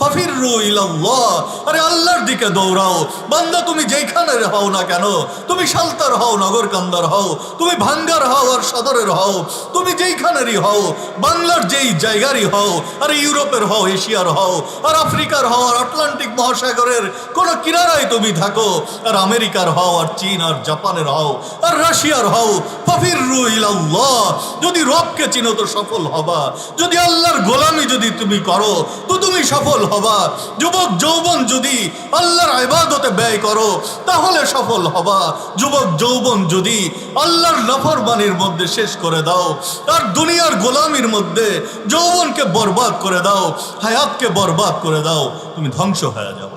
ফাফিররু ইলাল্লাহ। আরে আল্লাহর দিকে দৌড়াও। বান্দা, তুমি যেখানে হও না কেন? তুমি সালতার হও নগর কান্দার হও। তুমি ভাঙ্গার হও আর সদরের হও। তুমি যেইখানেরই হও, বাংলার যেই জায়গারই হও, আর ইউরোপের হও, এশিয়ার হও, আর আফ্রিকার হও, আর আটলান্টিক মহাসাগরের কোনো কিনারায় তুমি থাকো, আর আমেরিকার হও, আর চীন আর জাপানের হও, আর রাশিয়ার হও ফাফিররু ইলাল্লাহ। যদি রবকে চিনো তো সফল হবা। যদি আল্লাহর গোলামি যদি তুমি করো, তো তুমি সফল হবা যুবক, যৌবন যদি আল্লাহর ইবাদতে ব্যয় করো, তাহলে সফল হবা। যুবক, যৌবন যদি আল্লাহর নফরবানির মধ্যে শেষ করে দাও, আর দুনিয়ার গোলামির মধ্যে যৌবনকে বরবাদ করে দাও, হায়াতকে বরবাদ করে দাও, তুমি ধ্বংস হয়ে যাও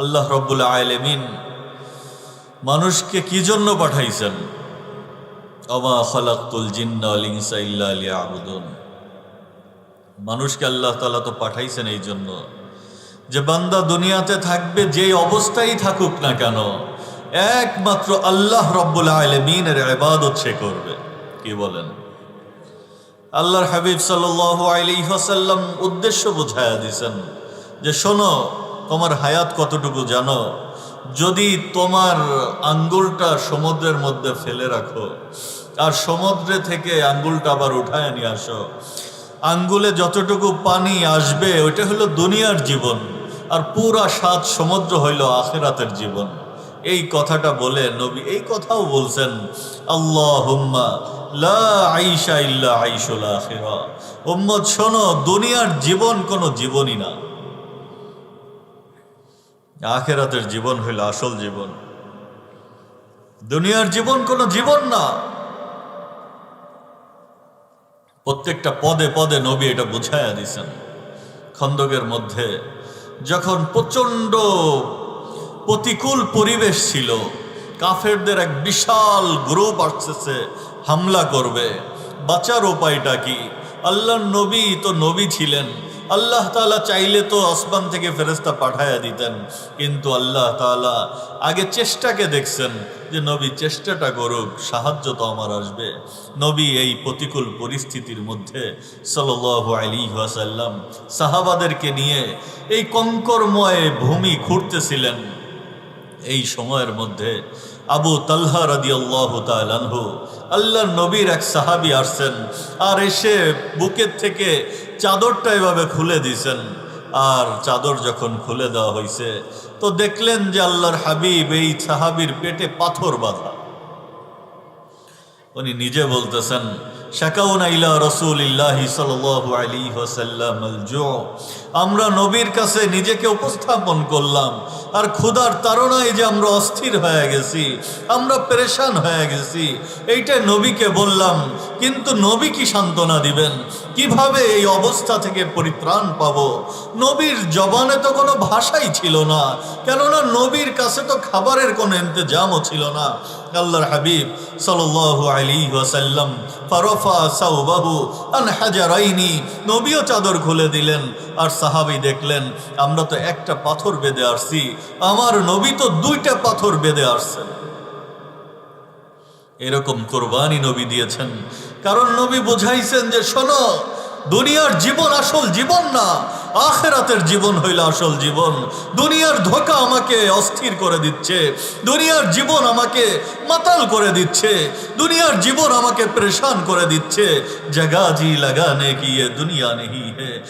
আল্লাহ রব্বুল আলমিন মানুষকে কি জন্য পাঠাইছেন? মানুষকে আল্লাহ তালা তো পাঠাইছেন এই জন্য। যে বান্দা দুনিয়াতে থাকবে যে অবস্থায় থাকুক না কেন, একমাত্র আল্লাহ রব্বুল আলমিনের এবাদত সে করবে। কি বলেন? আল্লাহর হাবিব সাল্লাহ আলিহাসাল্লাম উদ্দেশ্য বুঝাইয়া দিছেন যে, শোনো, তোমার হায়াত কতটুকু জানো? যদি তোমার আঙ্গুলটা সমুদ্রের মধ্যে ফেলে রাখো, আর সমুদ্রে থেকে আঙ্গুলটা আবার উঠায় নিয়ে আসো, আঙ্গুলে যতটুকু পানি আসবে, ওইটা হলো দুনিয়ার জীবন। আর পুরা সাত সমুদ্র হইল আখেরাতের জীবন। এই কথাটা বলে নবী এই কথাও বলছেন আল্লাহ আইসা শোনো, দুনিয়ার জীবন কোনো জীবনই না। আখেরাতের জীবন হইল আসল জীবন। দুনিয়ার জীবন কোনো জীবন না। প্রত্যেকটা পদে পদে নবী এটা বুঝাইয়া দিছেন। খন্দকের মধ্যে যখন প্রচণ্ড প্রতিকূল পরিবেশ ছিল, কাফেরদের এক বিশাল গ্রুপ আসতেছে, হামলা করবে। বাঁচার উপায়টা কি? আল্লাহ নবী তো নবী ছিলেন। আল্লাহ তালা চাইলে তো আসমান থেকে ফেরেস্তা পাঠাইয়া দিতেন, কিন্তু আল্লাহ তালা আগে চেষ্টাকে দেখছেন যে, নবী, চেষ্টাটা করুক, সাহায্য তো আমার আসবে। নবী এই প্রতিকূল পরিস্থিতির মধ্যে সাল আলী ওয়াসাল্লাম সাহাবাদেরকে নিয়ে এই কঙ্করময় ভূমি ঘুরতেছিলেন এই সময়ের মধ্যে আবু তাল্হা রাদি আল্লাহ তালহু আল্লাহ নবীর এক সাহাবি আসছেন আর এসে বুকের থেকে চাদরটা এভাবে খুলে দিছেন আর চাদর যখন খুলে দেওয়া হয়েছে, তো দেখলেন যে আল্লাহর হাবিব এই সাহাবির পেটে পাথর বাঁধা। উনি নিজে বলতেছেন আমরা নবীর কাছে নিজেকে উপস্থাপন করলাম। আর ক্ষুধার তাড়নায় যে আমরা অস্থির হয়ে গেছি, আমরা পেরেশান হয়ে গেছি, এইটা নবীকে বললাম। কিন্তু নবী কি সান্ত্বনা দিবেন? কীভাবে এই অবস্থা থেকে পরিত্রাণ পাব? নবীর জবানে তো কোনো ভাষাই ছিল না। কেননা নবীর কাছে তো খাবারের কোনো ইন্তজামও ছিল না। আল্লাহর হাবিব সাল্লাল্লাহু আলাইহি ওয়াসাল্লাম, ফারফা সাউবাহু আন হাজারাইনি, নবীও চাদর খুলে দিলেন আর সাহাবি দেখলেন, আমরা তো একটা পাথর বেঁধে আসছি আমার নবী তো দুইটা পাথর বেঁধে আসছেন এরকম কোরবানি নবী দিয়েছেন, কারণ নবী বুঝাইছেন যে শোনো, দুনিয়ার জীবন আসল জীবন না আখেরাতের জীবন হইল আসল জীবন। দুনিয়ার ধোকা আমাকে অস্থির করে দিচ্ছে। দুনিয়ার জীবন আমাকে মাতাল করে দিচ্ছে। দুনিয়ার জীবন আমাকে প্রেশান করে দিচ্ছে। জগাজি লাগানে কি এ দুনিয়া নেই হে।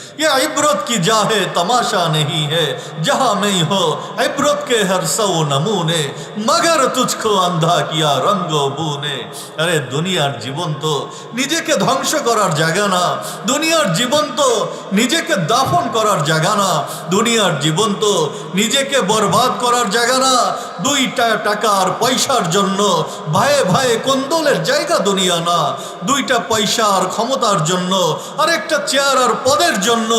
কি যা হে তমাশা নেই হে। যাহা নেই হো, ইব্রত কে হর সৌ নমুনে। মগর তুঝকো অন্ধা কিয়া রঙ্গ বুনে। আরে, দুনিয়ার জীবন তো নিজেকে ধ্বংস করার জায়গা না। দুনিয়ার জীবন তো নিজেকে দাফন করার জায়গা না, দুনিয়ার জীবন তো নিজেকে বরবাদ করার জায়গা না। দুইটা টাকার পয়সার জন্য ভাইয়ে ভাইয়ে কোন্দলের জায়গা দুনিয়া না। দুইটা পয়সা আর ক্ষমতার জন্য, আরেকটা চেয়ার আর পদের জন্য,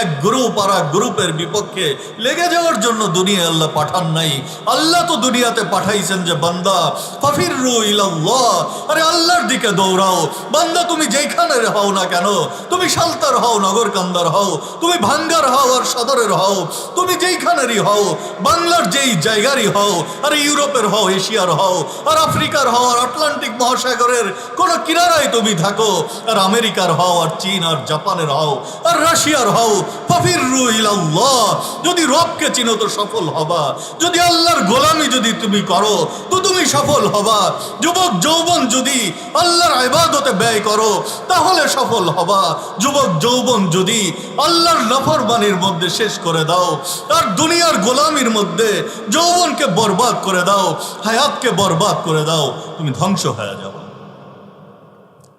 এক গ্রুপ আর এক গ্রুপের বিপক্ষে লেগে যাওয়ার জন্য দুনিয়া আল্লাহ পাঠান নাই। আল্লাহ তো দুনিয়াতে পাঠাইছেন যে, বান্দা, ফাফিররু ইলাল্লাহ। আরে আল্লাহর দিকে দৌড়াও। বান্দা, তুমি যেখানে হও না কেন? তুমি সালতার হও নগর কান্দার হও। তুমি ভাঙ্গার হও আর সদরের হও, তুমি যেইখানেরই হও, বাংলার যেই জায়গারই হও, আর ইউরোপের হও, এশিয়ার হও, আর আফ্রিকার হও, আর আটলান্টিক মহাসাগরের কোনো কিনারায় তুমি থাকো, আর আমেরিকার হও, আর চীন আর জাপানের হও, আর রাশিয়ার হও ফফির ইলাল্লাহ, যদি রবকে চিনো তো সফল হবা, যদি আল্লাহর গোলামি যদি তুমি করো, তো তুমি সফল হবা, যুবক, যৌবন যদি আল্লাহর ইবাদতে ব্যয় করো, তাহলে সফল হবা, যুবক, যৌবন যদি আল্লাহর নফরবানির মধ্যে শেষ করে দাও। আর দুনিয়ার গোলামির মধ্যে যৌবনকে বরবাদ করে দাও, হায়াতকে বরবাদ করে দাও, তুমি ধ্বংস হয়ে যাও।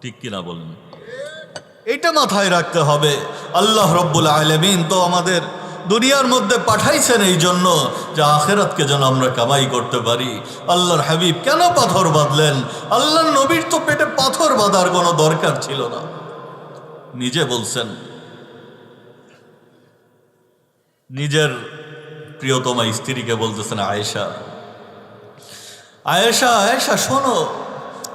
ঠিক কিনা বলেন? এটা মাথায় রাখতে হবে। আল্লাহ রব্বুল আলমিন তো আমাদের দুনিয়ার মধ্যে পাঠাইছেন এই জন্য যে আখেরাতকে যেন আমরা কামাই করতে পারি। আল্লাহর হাবিব কেন পাথর বাঁধলেন? আল্লাহর নবীর তো পেটে পাথর বাঁধার কোনো দরকার ছিল না। নিজে বলছেন নিজের প্রিয়তমা স্ত্রীকে বলতেছেন আয়েশা। আয়েশা আয়েশা, শোনো।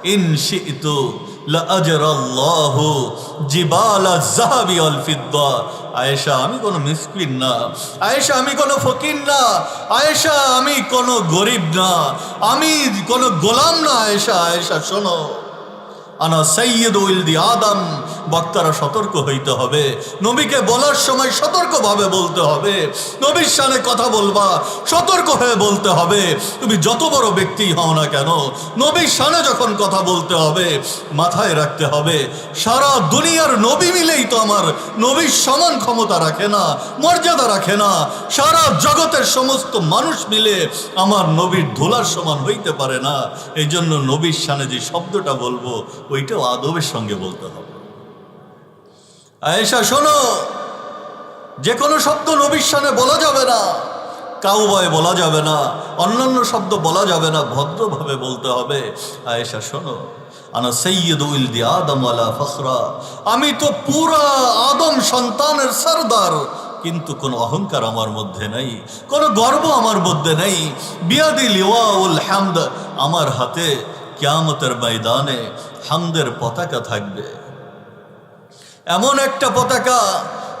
ইন শিতু লাজরাল্লাহু জিবালা যাহাবি ওয়াল ফিদ্দা। আয়েশা, আমি কোনো মিসকিন না। আয়েশা, আমি কোনো ফকির না। আয়েশা, আমি কোনো গরিব না। আমি কোনো গোলাম না। আয়েশা আয়েশা, শোনো। আনা সৈয়দ উইলদি আদম, বক্তারা সতর্ক হইতে হবে। নবীকে বলার সময় সতর্কভাবে বলতে হবে। নবীর সামনে কথা বলবা, সতর্ক হয়ে বলতে হবে। তুমি যত বড় ব্যক্তি হও না কেন, নবীর সামনে যখন কথা বলতে হবে, মাথায় রাখতে হবে, সারা দুনিয়ার নবী মিলেই তো আমার নবীর সমান ক্ষমতা রাখে না, মর্যাদা রাখে না। সারা জগতের সমস্ত মানুষ মিলে আমার নবীর ধুলার সমান হইতে পারে না। এই জন্য নবীর সামনে যে শব্দটা বলব ওইটাও আদবের সঙ্গে বলতে হবে। আয়েশা, শোনো। যে কোনো শব্দ নবীর সামনে বলা যাবে না, কাউবয় বলা যাবে না, অন্যান্য শব্দ বলা যাবে না, ভদ্রভাবে বলতে হবে। আয়েশা, শোনো। আনা সৈয়দ উইলদি আদম আলা ফখরা। আমি তো পুরা আদম সন্তানের সরদার, কিন্তু কোনো অহংকার আমার মধ্যে নেই, কোনো গর্ব আমার মধ্যে নেই। বিয়াদি লিওয়া উল হামদ, আমার হাতে কিয়ামতের ময়দানে হামদের পতাকা থাকবে। এমন একটা পতাকা,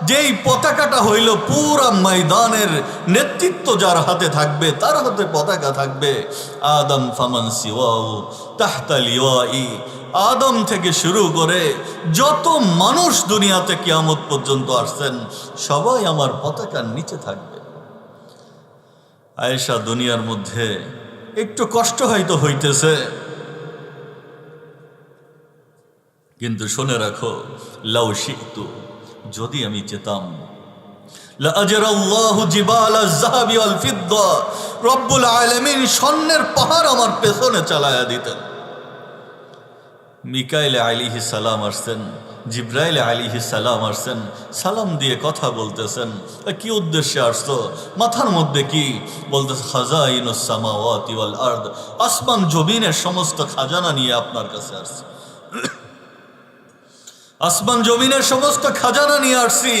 যেই পতাকাটা হইল পুরা ময়দানের নেতৃত্ব যার হাতে থাকবে, তার হাতে পতাকা থাকবে। আদম ফামান সিওয়াউ তাহতা লিওয়াই। আদম থেকে শুরু করে যত মানুষ দুনিয়াতে কিয়ামত পর্যন্ত আসছেন, সবাই আমার পতাকার নিচে থাকবে। আয়েশা, দুনিয়ার মধ্যে একটু কষ্ট হয়তো হইতেছে। কিন্তু শুনে রাখো, লাউ শিখতু যদি আমি ফিদ্দা, রব্বুল স্বর্ণের পাহাড় আমার পেছনে চালায়া সালাম সালাম সালাম দিয়ে কথা বলতেছেন। কি উদ্দেশ্যে আসতো মাথার মধ্যে কি? বলতেছে আসমান জমিনের সমস্ত খাজানা নিয়ে আপনার কাছে আসছে। আসমান জমিনের সমস্ত খাজানা নিয়ে আসছি।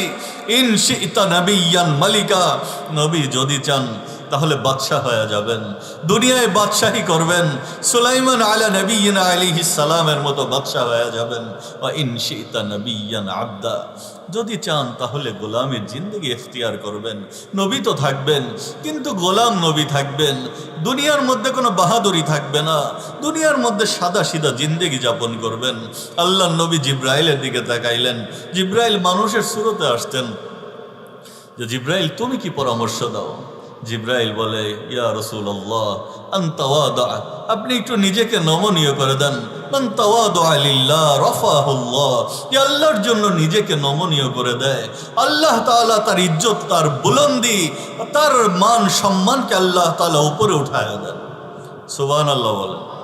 ইন শিতা নবিয়ান মালিকা। নবী যদি চান তাহলে বাদশাহ হয়ে যাবেন। দুনিয়ায় বাদশাহী করবেন। সুলাইমান আলা নবীন আলিহি সালামের মতো বাদশাহ হয়ে যাবেন। বা ইনশিতা নবীন আবদা। যদি চান তাহলে গোলামের জিন্দগি এখতিয়ার করবেন। নবী তো থাকবেন, কিন্তু গোলাম নবী থাকবেন। দুনিয়ার মধ্যে কোনো বাহাদুরি থাকবে না। দুনিয়ার মধ্যে সাদা সিধা জিন্দগি যাপন করবেন। আল্লাহ নবী জিব্রাইলের দিকে তাকাইলেন। জিব্রাইল মানুষের সুরতে আসতেন যে, জিব্রাইল, তুমি কি পরামর্শ দাও? জিব্রাইল বলে, ইয়া রসুল আল্লাহ আপনি একটু নিজেকে নমনীয় করে দেন। আল্লাহর জন্য নিজেকে নমনীয় করে দেয়। আল্লাহ তালা তার ইজ্জত, তার বুলন্দি, তার মান সম্মানকে আল্লাহ তাআলা উপরে উঠায় দেন। সুবান আল্লাহ বলেন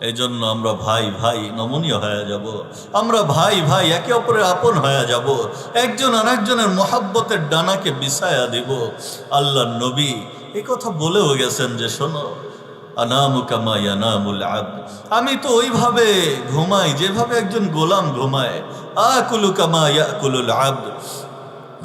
এই জন্য আমরা ভাই ভাই নমনীয় হয়ে যাব। আমরা ভাই ভাই একে অপরের আপন হয়ে যাব। একজন আরেকজনের মহাব্বতের ডানাকে বিছায়া দিব। আল্লাহ নবী এই কথা বলেও গেছেন যে, শোনো আমি তো ওইভাবে ঘুমাই, যেভাবে একজন গোলাম ঘুমায়। আকুলু কামা ইয়াকুলুল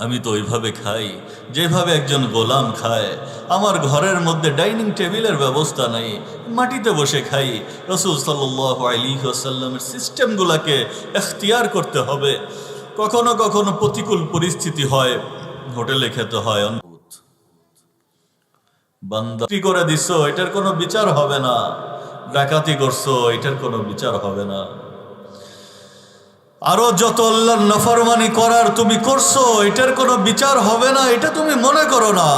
আমি তো ওইভাবে খাই, যেভাবে একজন গোলাম খায়। আমার ঘরের মধ্যে ডাইনিং টেবিলের ব্যবস্থা নেই, মাটিতে বসে খাই। রসুল সাল্লাহ সিস্টেমগুলোকে এখতিয়ার করতে হবে। কখনো কখনো প্রতিকূল পরিস্থিতি হয়, হোটেলে খেতে হয়, অদ্ভুত। বান্দা করে দিছো? এটার কোনো বিচার হবে না। ডাকাতি করছ, এটার কোনো বিচার হবে না। আরও যত আল্লাহর নফরমানি করার তুমি করছ, এটার কোনো বিচার হবে না, এটা তুমি মনে করো না।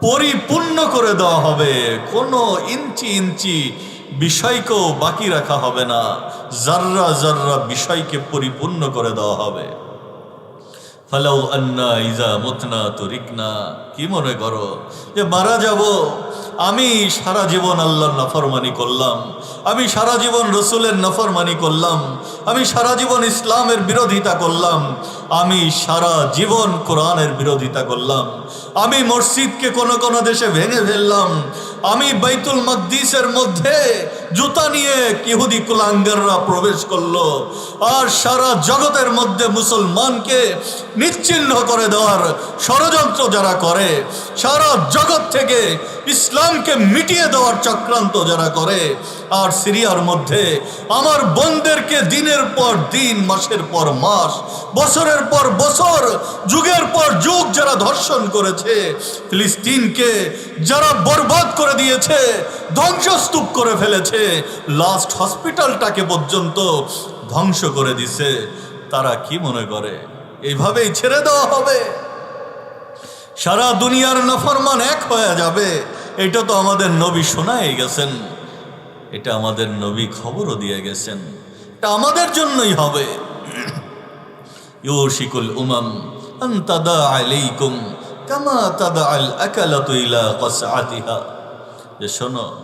পরিপূর্ণ করে দেওয়া হবে, কোনো ইঞ্চি ইঞ্চি বিষয়কেও বাকি রাখা হবে না। জাররা জাররা বিষয়কে পরিপূর্ণ করে দেওয়া হবে। ফালাউ আন্না ইজা মুতনা তরিকনা। কি মনে করো? যে মারা যাব, আমি সারা জীবন আল্লাহর নাফরমানি করলাম। আমি সারা জীবন রসুলের নাফরমানি করলাম। আমি সারা জীবন ইসলামের বিরোধিতা করলাম। আমি সারা জীবন কোরআনের বিরোধিতা করলাম। আমি মসজিদকে কোন কোন দেশে ভেঙে ফেললাম। আমি বাইতুল মকদিসের মধ্যে জুতা নিয়ে ইহুদি কুলাঙ্গাররা প্রবেশ করল। আর সারা জগতের মধ্যে মুসলমানকে নিশ্চিহ্ন করে দেওয়ার ষড়যন্ত্র যারা করে, সারা জগৎ থেকে ইসলামকে মিটিয়ে দেওয়ার চক্রান্ত যারা করে, আর সিরিয়ার মধ্যে আমার বোনদেরকে দিনের পর দিন, মাসের পর মাস, বছরের পর বছর, যুগের পর যুগ যারা ধর্ষণ করেছে, ফিলিস্তিনকে যারা বরবাদ করে দিয়েছে, ধ্বংসস্তূপ করে ফেলেছে লাস্ট হসপিটালটাকে পর্যন্ত ধ্বংস করে দিছে। তারা কি মনে করে? এইভাবেই ছেড়ে দেওয়া হবে। সারা দুনিয়ার নফরমান এক হয়ে যাবে। এটা তো আমাদের নবী শোনাই গেছেন। এটা আমাদের নবী খবরও দিয়ে গেছেন। এটা আমাদের জন্যই হবে। ইউশিকুল উমাম, আন তাদা আলাইকুম কামা তাদা আল আকালাতু ইলা কাসআতিহা। যে শোনো,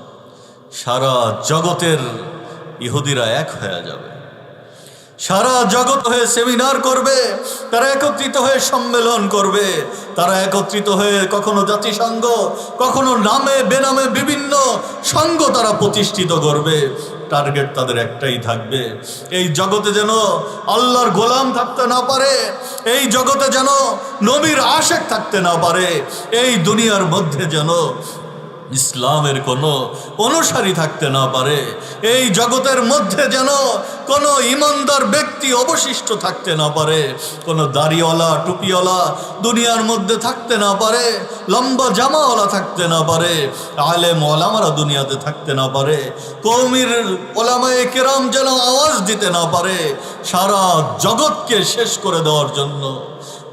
সারা জগতের ইহুদিরা এক হয়ে যাবে। সারা জগৎ হয়ে সেমিনার করবে, তারা একত্রিত হয়ে সম্মেলন করবে। তারা একত্রিত হয়ে কখনো জাতিসংঘ, কখনো নামে বেনামে বিভিন্ন সংঘ তারা প্রতিষ্ঠিত করবে। টার্গেট তাদের একটাই থাকবে। এই জগতে যেন আল্লাহর গোলাম থাকতে না পারে, এই জগতে যেন নবীর আশেক থাকতে না পারে, এই দুনিয়ার মধ্যে যেন ইসলামের কোনো অনুসারী থাকতে না পারে। এই জগতের মধ্যে যেন কোনো ইমানদার ব্যক্তি অবশিষ্ট থাকতে না পারে। কোনো দাড়িওয়ালা, টুপিওয়ালা দুনিয়ার মধ্যে থাকতে না পারে। লম্বা জামাওয়ালা থাকতে না পারে। আলেম ওলামারা দুনিয়াতে থাকতে না পারে। কৌমির ওলামায়ে কেরাম যেন আওয়াজ দিতে না পারে। সারা জগৎকে শেষ করে দেওয়ার জন্য,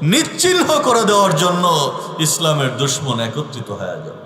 নিশ্চিহ্ন করে দেওয়ার জন্য ইসলামের দুশ্মন একত্রিত হয়ে যাবে